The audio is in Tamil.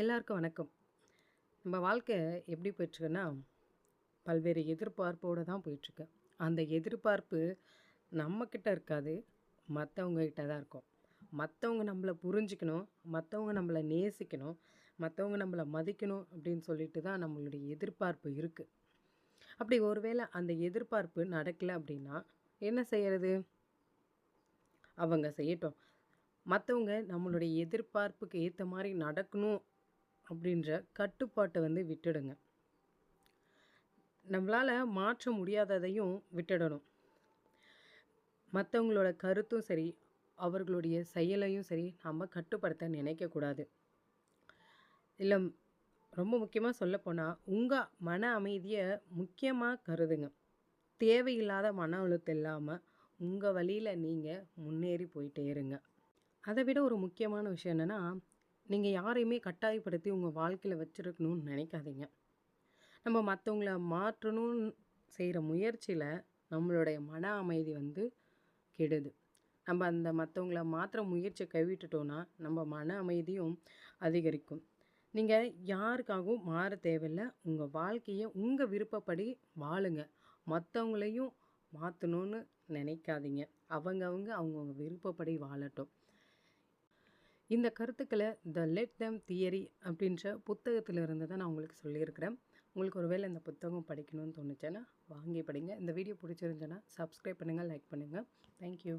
எல்லாருக்கும் வணக்கம். நம்ம வாழ்க்கை எப்படி போயிட்டுருக்குன்னா பல்வேறு எதிர்பார்ப்போடு தான் போயிட்டுருக்கு. அந்த எதிர்பார்ப்பு நம்மக்கிட்ட இருக்காது மற்றவங்கக்கிட்ட தான் இருக்கும். மற்றவங்க நம்மளை புரிஞ்சிக்கணும் மற்றவங்க நம்மளை நேசிக்கணும் மற்றவங்க நம்மளை மதிக்கணும் அப்படின்னு சொல்லிட்டு தான் நம்மளுடைய எதிர்பார்ப்பு இருக்குது அப்படி ஒருவேளை அந்த எதிர்பார்ப்பு நடக்கலை அப்படின்னா என்ன செய்கிறது அவங்க செய்யட்டும். மற்றவங்க நம்மளுடைய எதிர்பார்ப்புக்கு ஏற்ற மாதிரி நடக்கணும் அப்படின்ற கட்டுப்பாட்டை வந்து விட்டுடுங்க. நம்மளால் மாற்ற முடியாததையும் விட்டுடணும். மற்றவங்களோட கருத்தும் சரி அவர்களுடைய செயலையும் சரி நம்ம கட்டுப்படுத்த நினைக்கக்கூடாது. இல்லை ரொம்ப முக்கியமாக சொல்லப்போனால் உங்கள் மன அமைதியை முக்கியமாக கருதுங்க. தேவையில்லாத மன அழுத்தம் இல்லாமல் உங்கள் வழியில் நீங்கள் முன்னேறி போயிட்டே இருங்க. அதை விட ஒரு முக்கியமான விஷயம் என்னென்னா நீங்கள் யாரையுமே கட்டாயப்படுத்தி உங்கள் வாழ்க்கையில் வச்சுருக்கணும்னு நினைக்காதீங்க. நம்ம மற்றவங்கள மாற்றணும்னு செய்கிற முயற்சியில் நம்மளுடைய மன அமைதி வந்து கெடுது. நம்ம அந்த மற்றவங்கள மாற்ற முயற்சியை கைவிட்டுட்டோன்னா நம்ம மன அமைதியும் அதிகரிக்கும். நீங்கள் யாருக்காகவும் மாற தேவையில்லை. உங்கள் வாழ்க்கையை உங்கள் விருப்பப்படி வாழுங்க. மற்றவங்களையும் மாற்றணும்னு நினைக்காதீங்க. அவங்கவுங்க அவங்கவுங்க விருப்பப்படி வாழட்டும். இந்த கருத்துக்களை த லெட் தம் தியரி அப்படின்ற புத்தகத்தில் இருந்து தான் நான் உங்களுக்கு சொல்லியிருக்கிறேன். உங்களுக்கு ஒருவேளை இந்த புத்தகம் படிக்கணும்னு தோணுச்சுன்னா வாங்கி படிங்க. இந்த வீடியோ பிடிச்சிருந்துச்சுன்னா சப்ஸ்கிரைப் பண்ணுங்கள் லைக் பண்ணுங்கள் தேங்க்யூ